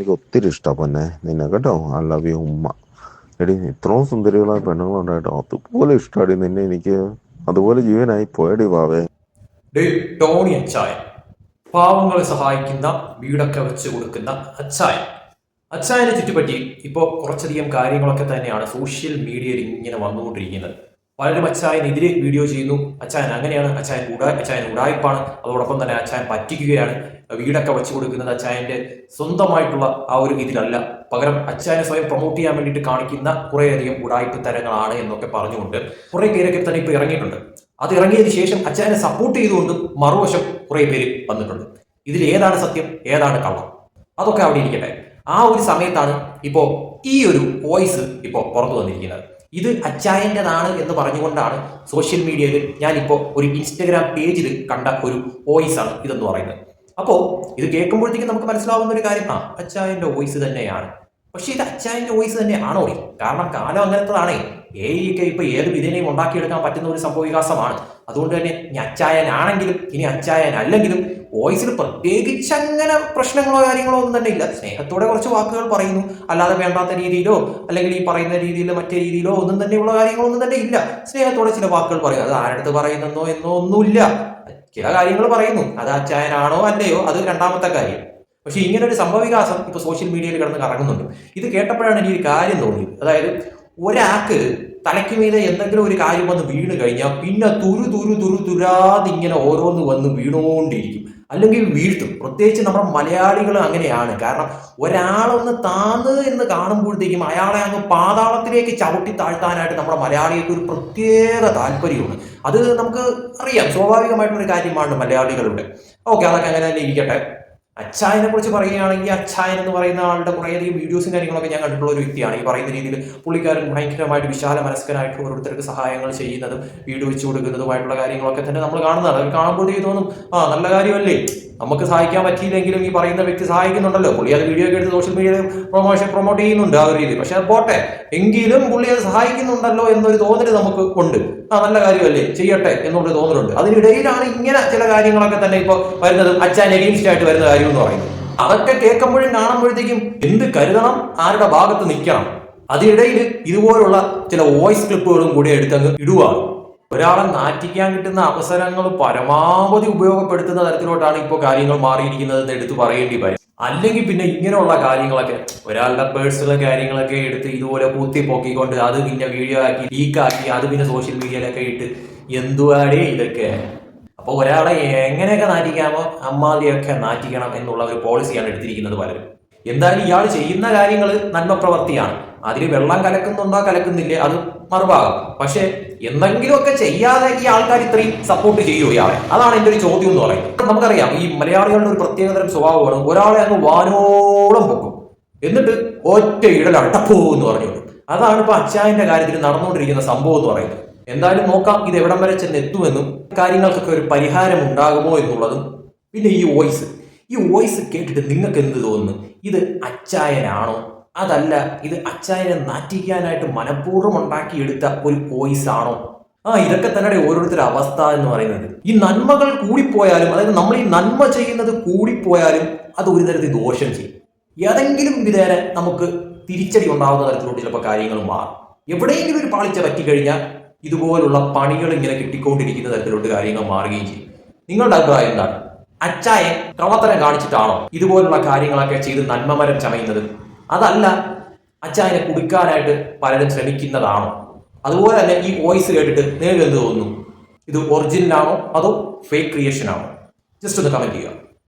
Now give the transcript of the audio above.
എനിക്ക് ഒത്തിരി ഇഷ്ടമാണ് പൊന്നെ നിന്നെ കേട്ടോ ഐ ലവ് യു ഉമ്മ. എടി ഇത്രയും സുന്ദരികളായ പെണ്ണുങ്ങളുണ്ടായിട്ടോ അതുപോലെ ഇഷ്ടമാടി നിന്നെ എനിക്ക്. അതുപോലെ ജീവനായി പോയടി വാവേ ടോണി അച്ചായ പാവങ്ങളെ സഹായിക്കുന്ന വീടൊക്കെ വെച്ച് കൊടുക്കുന്ന അച്ചായ അച്ചായനെ ചുറ്റിപ്പറ്റി ഇപ്പോൾ കുറച്ചധികം കാര്യങ്ങളൊക്കെ തന്നെയാണ് സോഷ്യൽ മീഡിയയിൽ ഇങ്ങനെ വന്നുകൊണ്ടിരിക്കുന്നത്. പലരും അച്ചായനെതിരെ വീഡിയോ ചെയ്യുന്നു. അച്ചായൻ അങ്ങനെയാണ്. അച്ചായൻ ഉടാ അച്ചായൻ ഉടായ്പാണ്. അതോടൊപ്പം തന്നെ അച്ചായൻ പറ്റിക്കുകയാണ്. വീടൊക്കെ വെച്ചു കൊടുക്കുന്നത് അച്ചായന്റെ സ്വന്തമായിട്ടുള്ള ആ ഒരു ഇതിലല്ല പകരം അച്ചായനെ സ്വയം പ്രൊമോട്ട് ചെയ്യാൻ വേണ്ടിയിട്ട് കാണിക്കുന്ന കുറേയധികം ഉടായ്പ തരങ്ങളാണ് എന്നൊക്കെ പറഞ്ഞുകൊണ്ട് കുറെ പേരൊക്കെ തന്നെ ഇപ്പോൾ ഇറങ്ങിയിട്ടുണ്ട്. അത് ഇറങ്ങിയതിന് ശേഷം അച്ചായനെ സപ്പോർട്ട് ചെയ്തുകൊണ്ട് മറുവശം കുറെ പേര് വന്നിട്ടുണ്ട്. ഇതിൽ ഏതാണ് സത്യം ഏതാണ് കള്ളം? അതൊക്കെ അവിടെ ഇരിക്കട്ടെ. ആ ഒരു സമയത്താണ് ഇപ്പോ ഈ ഒരു വോയിസ് ഇപ്പോ പുറത്തു വന്നിരിക്കുന്നത്. ഇത് അച്ചായന്റെതാണ് എന്ന് പറഞ്ഞുകൊണ്ടാണ് സോഷ്യൽ മീഡിയയിൽ ഞാനിപ്പോൾ ഒരു ഇൻസ്റ്റഗ്രാം പേജിൽ കണ്ട ഒരു വോയിസ് ആണ് ഇതെന്ന് പറയുന്നത്. അപ്പോൾ ഇത് കേൾക്കുമ്പോഴത്തേക്കും നമുക്ക് മനസ്സിലാവുന്ന ഒരു കാര്യം ആ അച്ചായന്റെ വോയിസ് തന്നെയാണ്. പക്ഷേ ഇത് അച്ചായന്റെ വോയിസ് തന്നെയാണോ? കാരണം കാലം അങ്ങനത്തതാണേ. എ ഐക്ക് ഇപ്പൊ ഏത് വിധേനയും ഉണ്ടാക്കിയെടുക്കാൻ പറ്റുന്ന ഒരു സംഭവവികാസമാണ് അതുകൊണ്ട് തന്നെ ഇനി അച്ചായനാണെങ്കിലും ഇനി അച്ചായൻ അല്ലെങ്കിലും വോയിസിൽ പ്രത്യേകിച്ച് അങ്ങനെ പ്രശ്നങ്ങളോ കാര്യങ്ങളോ ഒന്നും തന്നെ ഇല്ല. സ്നേഹത്തോടെ കുറച്ച് വാക്കുകൾ പറയുന്നു. അല്ലാതെ വേണ്ടാത്ത രീതിയിലോ അല്ലെങ്കിൽ ഈ പറയുന്ന രീതിയിൽ മറ്റേ രീതിയിലോ ഒന്നും തന്നെയുള്ള കാര്യങ്ങളൊന്നും തന്നെ ഇല്ല. സ്നേഹത്തോടെ ചില വാക്കുകൾ പറയും അത് ആരടുത്ത് പറയുന്നോ എന്നോ ഒന്നുമില്ല. ചില കാര്യങ്ങൾ പറയുന്നു. അത് അച്ചായനാണോ അല്ലയോ? അത് രണ്ടാമത്തെ കാര്യം. പക്ഷെ ഇങ്ങനെ ഒരു സംഭവവികാസം ഇപ്പൊ സോഷ്യൽ മീഡിയയിൽ കിടന്ന് കറങ്ങുന്നുണ്ട്. ഇത് കേട്ടപ്പോഴാണ് എനിക്ക് ഒരു കാര്യം തോന്നിയത്. അതായത് ഒരാൾക്ക് തലയ്ക്ക് മീതെ എന്തെങ്കിലും ഒരു കാര്യം വന്ന് വീണ് കഴിഞ്ഞാൽ പിന്നെ തുരു തുരു തുരു തുരാതിങ്ങനെ ഓരോന്ന് വന്ന് വീണുകൊണ്ടിരിക്കും അല്ലെങ്കിൽ വീഴ്ത്തും. പ്രത്യേകിച്ച് നമ്മുടെ മലയാളികൾ അങ്ങനെയാണ്. കാരണം ഒരാളൊന്ന് താന്ന് എന്ന് കാണുമ്പോഴത്തേക്കും അയാളെ അങ്ങ് പാതാളത്തിലേക്ക് ചവിട്ടി താഴ്ത്താനായിട്ട് നമ്മുടെ മലയാളികൾക്ക് ഒരു പ്രത്യേക താല്പര്യമാണ്. അത് നമുക്ക് അറിയാം. സ്വാഭാവികമായിട്ടുള്ള കാര്യമാണ് മലയാളികളുടെ. ഓക്കെ അതൊക്കെ അങ്ങനെ തന്നെ ഇരിക്കട്ടെ. അച്ചായനെ കുറിച്ച് പറയുകയാണെങ്കിൽ അച്ചായൻ എന്ന് പറയുന്ന ആളുടെ കുറേയധികം വീഡിയോസും കാര്യങ്ങളൊക്കെ ഞാൻ കണ്ടിട്ടുള്ള ഒരു വ്യക്തിയാണ്. ഈ പറയുന്ന രീതിയിൽ പുള്ളിക്കാരൻ ഭയങ്കരമായിട്ട് വിശാല മനസ്കനായിട്ട് ഓരോരുത്തർക്ക് സഹായങ്ങൾ ചെയ്യുന്നതും വീട് വെച്ചു കൊടുക്കുന്നതുമായിട്ടുള്ള കാര്യങ്ങളൊക്കെ തന്നെ നമ്മൾ കാണുന്നതാണ്. അത് കാണുമ്പോഴത്തേക്ക് തോന്നും ആ നല്ല കാര്യമല്ലേ? നമുക്ക് സഹായിക്കാൻ പറ്റിയില്ലെങ്കിലും ഈ പറയുന്ന വ്യക്തി സഹായിക്കുന്നുണ്ടല്ലോ. പുള്ളി അത് വീഡിയോ ഒക്കെ എടുത്ത് സോഷ്യൽ മീഡിയയിൽ പ്രൊമോഷൻ പ്രൊമോട്ട് ചെയ്യുന്നുണ്ട് ആ ഒരു രീതി പക്ഷെ അത് പോട്ടെ. എങ്കിലും പുള്ളി അത് സഹായിക്കുന്നുണ്ടല്ലോ എന്നൊരു തോന്നൽ നമുക്ക് ഉണ്ട്. ആ നല്ല കാര്യമല്ലേ? ചെയ്യട്ടെ എന്നുള്ളൊരു തോന്നലുണ്ട്. അതിനിടയിലാണ് ഇങ്ങനെ ചില കാര്യങ്ങളൊക്കെ തന്നെ ഇപ്പോൾ വരുന്നത്. അച്ഛൻ എഗെയിൻസ്റ്റ് ആയിട്ട് വരുന്ന കാര്യം എന്ന് പറയുന്നത് അതൊക്കെ കേൾക്കുമ്പോഴും കാണുമ്പോഴത്തേക്കും എന്ത് കരുതണം? ആരുടെ ഭാഗത്ത് നിൽക്കണം? അതിനിടയിൽ ഇതുപോലുള്ള ചില വോയിസ് ക്ലിപ്പുകളും കൂടി എടുത്തങ്ങ് ഇടുവാണ് ഒരാളെ നാറ്റിക്കാൻ കിട്ടുന്ന അവസരങ്ങൾ പരമാവധി ഉപയോഗപ്പെടുത്തുന്ന തരത്തിലോട്ടാണ് ഇപ്പോൾ കാര്യങ്ങൾ മാറിയിരിക്കുന്നത് എന്ന് എടുത്തു പറയേണ്ടി വരും. അല്ലെങ്കിൽ പിന്നെ ഇങ്ങനെയുള്ള കാര്യങ്ങളൊക്കെ ഒരാളുടെ പേഴ്സണൽ കാര്യങ്ങളൊക്കെ എടുത്ത് ഇതുപോലെ പൂത്തി പൊക്കിക്കൊണ്ട് അത് പിന്നെ വീഡിയോ ആക്കി ലീക്കാക്കി അത് പിന്നെ സോഷ്യൽ മീഡിയയിലൊക്കെ ഇട്ട് എന്തുവാടേ ഇതൊക്കെ? അപ്പോൾ ഒരാളെ എങ്ങനെയൊക്കെ നാറ്റിക്കാമോ അമ്മാതിയൊക്കെ നാറ്റിക്കണം എന്നുള്ള ഒരു പോളിസിയാണ് എടുത്തിരിക്കുന്നത് പലരും. എന്തായാലും ഇയാൾ ചെയ്യുന്ന കാര്യങ്ങൾ നന്മ പ്രവർത്തിയാണ്. അതിൽ വെള്ളം കലക്കുന്നുണ്ടോ കലക്കുന്നില്ലേ അത് മറുഭാഗം. പക്ഷേ എന്തെങ്കിലുമൊക്കെ ചെയ്യാതെ ഈ ആൾക്കാർ ഇത്രയും സപ്പോർട്ട് ചെയ്യുമോ ഇയാളെ? അതാണ് എന്റെ ഒരു ചോദ്യം എന്ന് പറയുന്നത്. നമുക്കറിയാം ഈ മലയാളികളുടെ ഒരു പ്രത്യേകതരം സ്വഭാവമാണ് ഒരാളെ അങ്ങ് വാനോളം പൊക്കും. എന്നിട്ട് ഒറ്റ ഇടലാണ് ടപ്പോ എന്ന് പറഞ്ഞു അതാണ് ഇപ്പൊ അച്ചായന്റെ കാര്യത്തിൽ നടന്നുകൊണ്ടിരിക്കുന്ന സംഭവം എന്ന് പറയുന്നത്. എന്തായാലും നോക്കാം ഇത് എവിടം വരെ ചെന്ന് എത്തുമെന്നും കാര്യങ്ങൾക്കൊക്കെ ഒരു പരിഹാരം ഉണ്ടാകുമോ എന്നുള്ളതും പിന്നെ ഈ വോയിസ്. ഈ വോയിസ് കേട്ടിട്ട് നിങ്ങൾക്ക് എന്ത് തോന്നുന്നു? ഇത് അച്ചായനാണോ? അതല്ല ഇത് അച്ചായനെ നാറ്റിക്കാനായിട്ട് മനഃപൂർവം ഉണ്ടാക്കിയെടുത്ത ഒരു വോയിസ് ആണോ ആ ഇതൊക്കെ തന്നെ ഓരോരുത്തരുടെ അവസ്ഥ എന്ന് പറയുന്നത്. ഈ നന്മകൾ കൂടിപ്പോയാലും അതായത് നമ്മൾ ഈ നന്മ ചെയ്യുന്നത് കൂടിപ്പോയാലും അത് ഒരു തരത്തിൽ ദോഷം ചെയ്യും. ഏതെങ്കിലും വിധേന നമുക്ക് തിരിച്ചടി ഉണ്ടാകുന്ന തരത്തിലോട്ട് ചിലപ്പോൾ കാര്യങ്ങൾ മാറും. എവിടെയെങ്കിലും ഒരു പാളിച്ച പറ്റിക്കഴിഞ്ഞാൽ ഇതുപോലുള്ള പണികൾ ഇങ്ങനെ കിട്ടിക്കൊണ്ടിരിക്കുന്ന തരത്തിലോട്ട് കാര്യങ്ങൾ മാറുകയും ചെയ്യും. നിങ്ങളുടെ അഭിപ്രായം എന്താണ്? അച്ചായൻ കള്ളത്തരം കാണിച്ചിട്ടാണോ ഇതുപോലുള്ള കാര്യങ്ങളൊക്കെ ചെയ്ത് നന്മമരം ചമയുന്നത്? അതല്ല അച്ചായനെ കുടിക്കാനായിട്ട് പലരും ശ്രമിക്കുന്നതാണോ? അതുപോലെ തന്നെ ഈ വോയിസ് കേട്ടിട്ട് നിങ്ങൾക്ക് എന്ത് തോന്നുന്നു? ഇത് ഒറിജിനൽ ആണോ? അതോ ഫേക്ക് ക്രിയേഷൻ ആണോ? ജസ്റ്റ് ഒന്ന് കമന്റ് ചെയ്യുക.